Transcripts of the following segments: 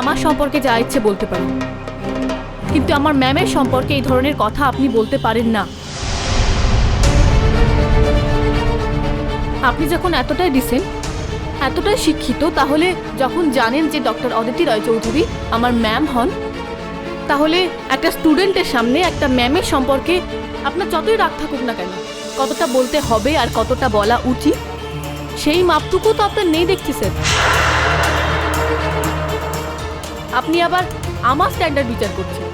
আমার সম্পর্কে যা ইচ্ছে বলতে পারেন কিন্তু আমার ম্যামের সম্পর্কে এই ধরনের কথা আপনি বলতে পারেন না। আপনি যখন এতটাই ডিসেন্ট এতটাই শিক্ষিত, তাহলে যখন জানেন যে ডক্টর অদিতি রায় চৌধুরী আমার ম্যাম হন, তাহলে একটা স্টুডেন্টের সামনে একটা ম্যামের সম্পর্কে আপনার যতই রাগ থাকুক না কেন, কতটা বলতে হবে আর কতটা বলা উচিত, সেই মাপটুকু তো আপনার নেই দেখছি, স্যার। আপনি আবার আমার স্ট্যান্ডার্ড বিচার করছেন।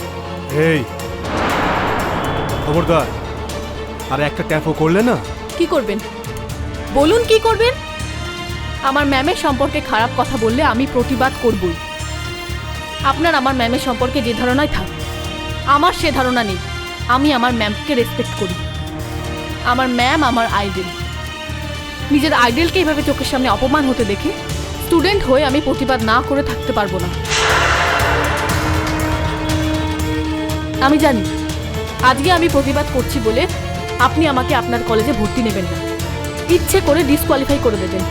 এই খবরদার আর একটা ট্যাপও করলে না? কি করবেন? বলুন কি করবেন? আমার ম্যামের সম্পর্কে খারাপ কথা বললে আমি প্রতিবাদ করবই। আপনার আমার ম্যামের সম্পর্কে যে ধারণাই থাক আমার সে ধারণা নেই। আমি আমার ম্যামকে রেসপেক্ট করি। আমার ম্যাম আমার আইডেল নিজের আইডেলকে এইভাবে চোখের সামনে অপমান হতে দেখে স্টুডেন্ট হয়ে আমি প্রতিবাদ না করে থাকতে পারব না। আমি জানি। আজকে আমি প্রতিবাদ করছি বলে আপনি আমাকে আপনার কলেজে ভর্তি নেবেন না। ইচ্ছে করে ডিসকোয়ালিফাই করে দেবেন।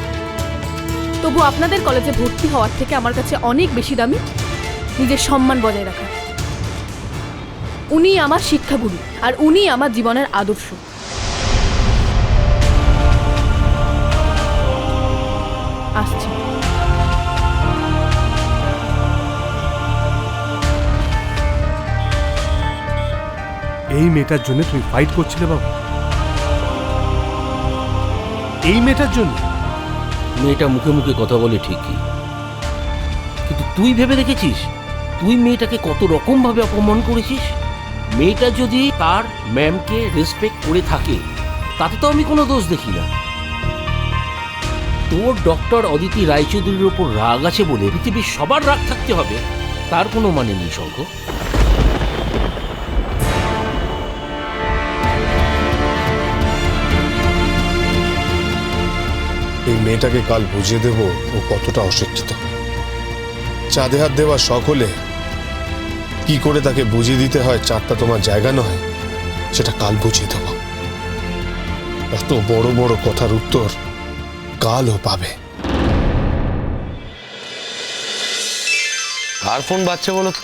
তবু আপনাদের কলেজে ভর্তি হওয়ার থেকে আমার কাছে অনেক বেশি দামি নিজের সম্মান বজায় রাখা। উনি আমার শিক্ষাগুরু আর উনি আমার জীবনের আদর্শ। এই মেয়েটার জন্য তুমি ফাইট করছিলে বাবু? এই মেয়েটার জন্য? মেয়েটা মুখে মুখে কথা বলে ঠিকই। কিন্তু তুই ভেবে দেখেছিস? তুই মেয়েটাকে কত রকম ভাবে অপমান করেছিস? মেয়েটা যদি তার ম্যামকে রেসপেক্ট করে থাকে, তাতে তো আমি কোনো দোষ দেখি না। তোর ডক্টর অদিতি রায়চৌধুরীর ওপর রাগ আছে বলে পৃথিবীর সবার রাগ থাকতে হবে। তার কোনো মানে নেই শঙ্খ এই মেয়েটাকে কাল বুঝিয়ে দেব ও কতটা অশিক্ষিত। চাঁদে হাত দেওয়া শখ হলে কি করে তাকে বুঝিয়ে দিতে হয় চারটা তোমার জায়গা নয় সেটা কাল বুঝিয়ে দেব। এত বড় বড় কথার উত্তর কালও পাবে। কার ফোন বাজছে বলো তো?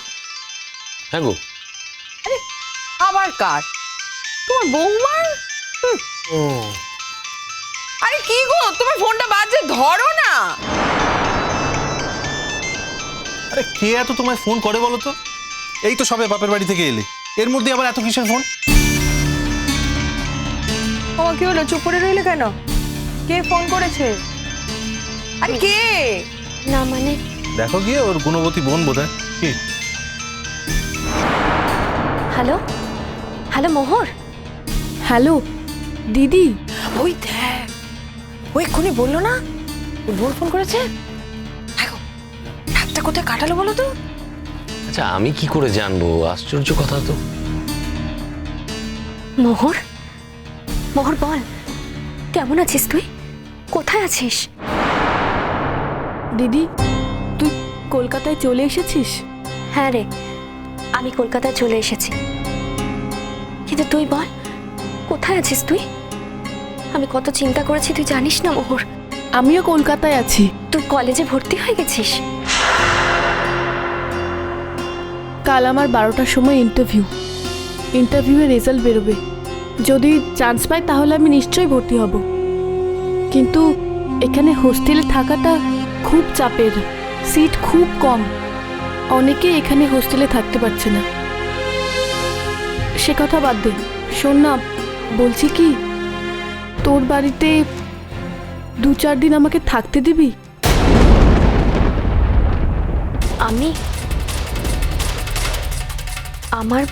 হ্যাঁ গো। আবার কার? তোমার বৌমার? হুম। আরে কি গো তোমার কে এত তোমায় ফোন করে বলো তো? এই তো সবে বাপের বাড়ি থেকে এলে। এর মধ্যে আবার এত কিসের ফোন? কি হলো? চুপ করে রইলে কেন? কে ফোন করেছে? আরে কে? না মানে? দেখো গিয়ে ওর গুণবতী বোন বোধ হয় কি? হ্যালো? হ্যালো মোহর? হ্যালো দিদি। ওই দেখ ও এক্ষুনি বলল না? ওর বোন ফোন করেছে? রাতটা কোথায় কাটালো বলো তো? আচ্ছা আমি কি করে জানব? আশ্চর্য কথা তো। মোহর? মোহর বল। কেমন আছিস তুই? কোথায় আছিস? দিদি তুই কলকাতায় চলে এসেছিস? হ্যাঁ রে আমি কলকাতায় চলে এসেছি। কিন্তু তুই বল কোথায় আছিস তুই? আমি কত চিন্তা করেছি তুই জানিস না মোহর? আমিও কলকাতায় আছি। তুই কলেজে ভর্তি হয়ে গেছিস? কাল আমার বারোটার সময় ইন্টারভিউ ইন্টারভিউয়ের রেজাল্ট বেরোবে। যদি চান্স পাই তাহলে আমি নিশ্চয়ই ভর্তি হব। কিন্তু এখানে হোস্টেলে থাকাটা খুব চাপের সিট খুব কম। অনেকে এখানে হোস্টেলে থাকতে পারছে না। সে কথা বাদ দে। শোন না, বলছি কি, তোর বাড়িতে দু চার দিন আমাকে থাকতে দিবি? আমি আমার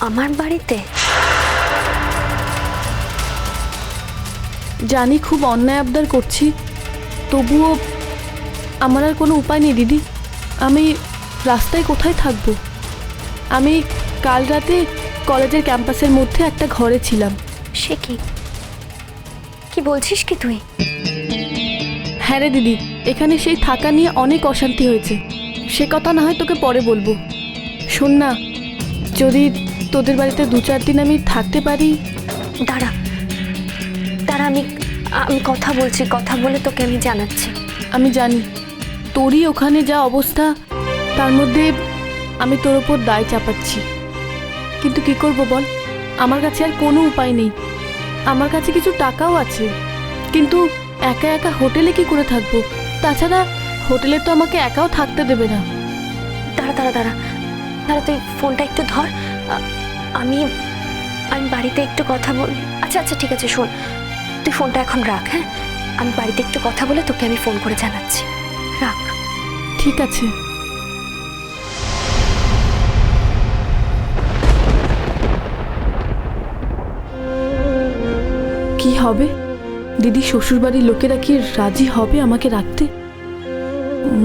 আমার বাড়িতে? জানি খুব অন্যায় আবদার করছি তবুও আমার আর কোনো উপায় নেই দিদি। আমি রাস্তায় কোথায় থাকব? আমি কাল রাতে কলেজের ক্যাম্পাসের মধ্যে একটা ঘরে ছিলাম। সে কি? কি বলছিস কি তুই? হ্যাঁ রে দিদি এখানে সেই থাকা নিয়ে অনেক অশান্তি হয়েছে। সে কথা না হয় তোকে পরে বলব। শোন না যদি তোদের বাড়িতে দু চার দিন আমি থাকতে পারি। দাঁড়া দাঁড়া আমি আমি কথা বলছি কথা বলে তোকে আমি জানাচ্ছি। আমি জানি তোরই ওখানে যা অবস্থা তার মধ্যে আমি তোর ওপর দায় চাপাচ্ছি। কিন্তু কি করব বল আমার কাছে আর কোনো উপায় নেই। আমার কাছে কিছু টাকাও আছে কিন্তু একা একা হোটেলে কি করে থাকব? তাছাড়া হোটেলে তো আমাকে একাও থাকতে দেবে না। দাঁড়া দাঁড়া দাঁড়া দাঁড়া তুই ফোনটা একটু ধর। আমি আমি বাড়িতে একটু কথা বল আচ্ছা আচ্ছা ঠিক আছে, শোন। তুই ফোনটা এখন রাখ হ্যাঁ? আমি বাড়িতে একটু কথা বলে তোকে আমি ফোন করে জানাচ্ছি। রাখ। ঠিক আছে। কি হবে? দিদি শ্বশুরবাড়ির লোকেরা কি রাজি হবে আমাকে রাখতে?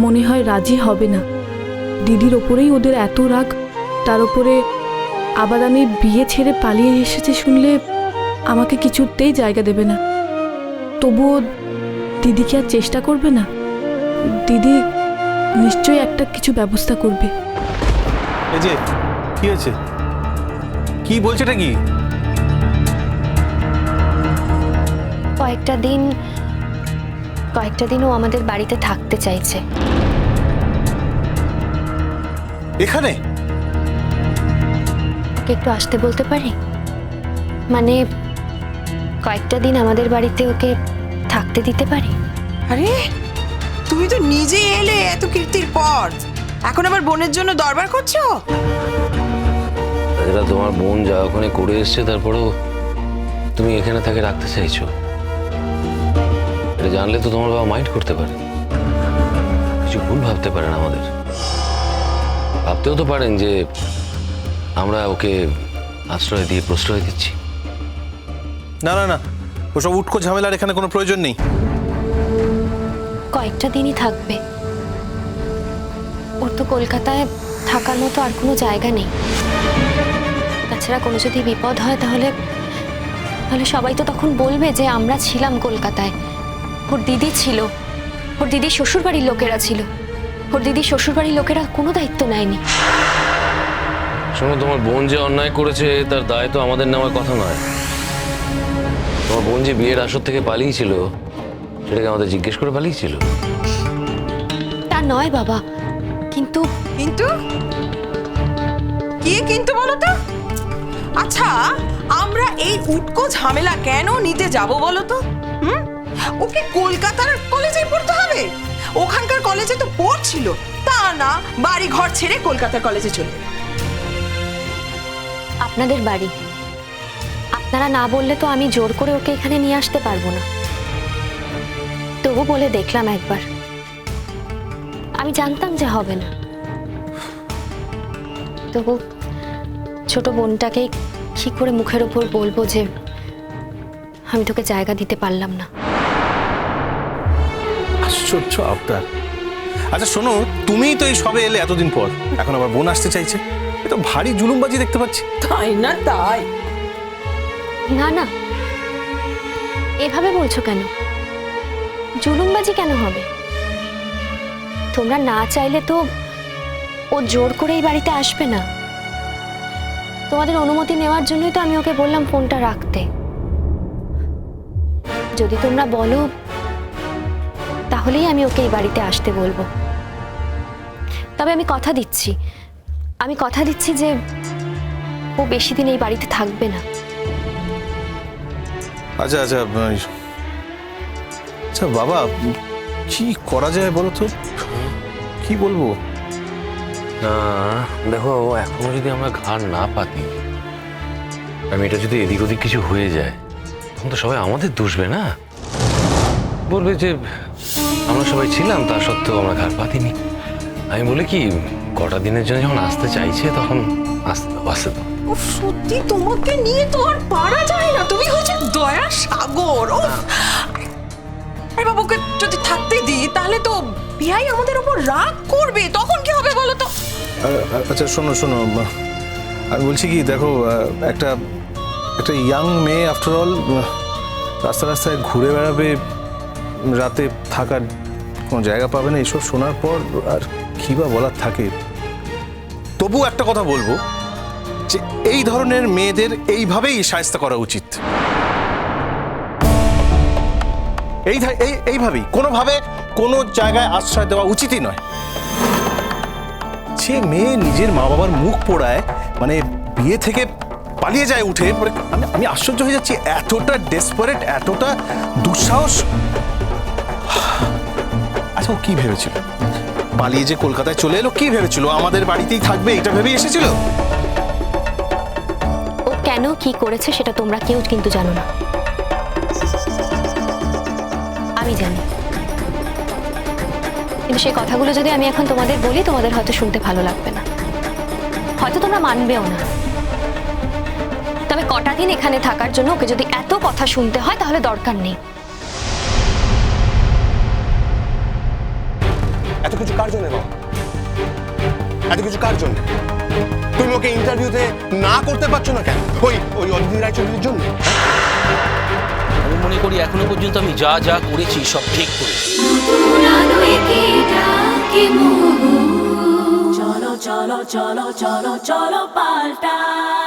মনে হয় রাজি হবে না। দিদির ওপরেই ওদের এত রাগ তার উপরে আবার আমি বিয়ে ছেড়ে পালিয়ে এসেছে শুনলে আমাকে কিছুতেই জায়গা দেবে না। তবুও দিদি কি আর চেষ্টা করবে না? দিদি নিশ্চয়ই একটা কিছু ব্যবস্থা করবে। এই যে কি হয়েছে? কি বলছে এটা কি? কয়েকটা দিন কয়েকটা দিন ও আমাদের বাড়িতে থাকতে চাইছে। এখানে? ওকে একটু আসতে বলতে পারি? মানে কয়েকটা দিন আমাদের বাড়িতে ওকে থাকতে দিতে পারি? আরে তুমি তো নিজে এলে এত কীর্তির পর এখন আবার বোনের জন্য দরবার করছ? তাছাড়া তোমার বোন যা ওখানে করে এসছে তারপরেও তুমি এখানে তাকে রাখতে চাইছো। এটা জানলে তো তোমার বাবা মাইন্ড করতে পারে। কিছু ভুল ভাবতে পারেন আমাদের। ভাবতেও তো পারেন যে আমরা ওকে আশ্রয় দিয়ে প্রশ্রয় দিচ্ছি। না না না। ওসব উটকো ঝামেলার এখানে কোনো প্রয়োজন নেই। কয়েকটা দিনই থাকবে। ওর তো কলকাতায় থাকার মতো আর কোনো জায়গা নেই। তাছাড়া কোনো যদি বিপদ হয় তাহলে তাহলে সবাই তো তখন বলবে যে আমরা ছিলাম কলকাতায়। ওর দিদি ছিল। ওর দিদির শ্বশুরবাড়ির লোকেরা ছিল। ওর দিদির শ্বশুরবাড়ির লোকেরা কোনো দায়িত্ব নেয়নি। শোনো তোমার বোন যে অন্যায় করেছে তার দায় তো আমাদের নেওয়ার কথা নয়। তোমার বোন যে বিয়ের আসর থেকে পালিয়েছিল সেটাকে আমাদের জিজ্ঞেস করে পালিয়েছিল? তা নয় বাবা কিন্তু কিন্তু? কি কিন্তু বলো তো আচ্ছা আমরা এই উটকো ঝামেলা কেন নিতে যাব বলো তো হুম? ওকে কলকাতার কলেজে পড়তে হবে? ওখানকার কলেজে তো পড়ছিল তা না বাড়ি ঘর ছেড়ে কলকাতার কলেজে চলে আপনাদের বাড়ি। আপনারা না বললে তো আমি জোর করে ওকে এখানে নিয়ে আসতে পারব না। তবু বলে দেখলাম একবার। আমি জানতাম যে হবে না। তবু ছোট বোনটাকে কি করে মুখের ওপর বলব যে আমি তোকে জায়গা দিতে পারলাম না। আশ্চর্য আবদার। আচ্ছা শোনো তুমিই তো এই সবে এলে এতদিন পর। এখন আবার বোন আসতে চাইছে। এ তো ভারী জুলুমবাজি দেখতে পাচ্ছি। তাই না তাই? না না। এভাবে বলছো কেন? জুলুমবাজি কেন হবে? তোমরা না চাইলে তো ও জোর করে এই বাড়িতে আসবে না। তোমাদের অনুমতি নেওয়ার জন্যই তো আমি ওকে বললাম ফোনটা রাখতে। যদি তোমরা বলো তাহলেই আমি ওকে এই বাড়িতে আসতে বলব। তবে আমি কথা দিচ্ছি। আমি কথা দিচ্ছি যে ও বেশি দিন এই বাড়িতে থাকবে না। আচ্ছা আচ্ছা আচ্ছা বাবা কি করা যায় বলো তো? কি বলব? না দেখো এখনও যদি আমরা ঘাড় না পাতি আমি এটা যদি এদিক ওদিক কিছু হয়ে যায় তখন তো সবাই আমাদের দুষবে না? বলবে যে আমরা সবাই ছিলাম তা সত্ত্বেও আমরা ঘাড় পাতিনি। আমি বলি কি কটা দিনের জন্য যখন আসতে চাইছে তখন আসতে আসতে দাও। ও সত্যি তোমাকে নিয়ে তো আর পারা যায় না। তুমি হচ্ছে দয়া সাগর ও আরে বাবুকে যদি থাকতে দিই তাহলে তো বিয়াই আমাদের উপর রাগ করবে। তখন কি হবে বলো তো? আচ্ছা শোনো শোনো আমি বলছি কি দেখো একটা একটা ইয়াং মেয়ে আফটার অল রাস্তা রাস্তায় ঘুরে বেড়াবে রাতে থাকার কোনো জায়গা পাবে না, এইসব শোনার পর আর কী বা বলার থাকে? তবু একটা কথা বলব, যে এই ধরনের মেয়েদের এইভাবেই সায়স্তা করা উচিত। এই এই, এইভাবেই, কোনোভাবে কোনো জায়গায় আশ্রয় দেওয়া উচিতই নয়। যে মেয়ে নিজের মা বাবার মুখ পোড়ায় মানে বিয়ে থেকে পালিয়ে যায় উঠে পরে আমি আমি আশ্চর্য হয়ে যাচ্ছি, এতটা ডেসপারেট এতটা দুঃসাহস। আচ্ছা ও কি ভেবেছিল? পালিয়ে যে কলকাতায় চলে এলো, কি ভেবেছিল? আমাদের বাড়িতেই থাকবে এটা ভেবেই এসেছিল? ও কেন কি করেছে সেটা তোমরা কেউ কিন্তু জানো না। আমি জানি। কিন্তু সেই কথাগুলো যদি আমি এখন তোমাদের বলি, তোমাদের হয়তো শুনতে ভালো লাগবে না। হয়তো তোমরা মানবেও না। তবে কটা দিন এখানে থাকার জন্য ওকে যদি এত কথা শুনতে হয়, তাহলে দরকার নেই। এত কিছু কার জন্য? তুমি ওকে ইন্টারভিউতে না করতে পারছ না কেন? ওই ওই অদিতি রায়চৌধুরীর জন্য? আমি মনে করি এখনও পর্যন্ত আমি যা যা করেছি সব ঠিক করেছি। চলো চলো চলো চলো চলো পাল্টাই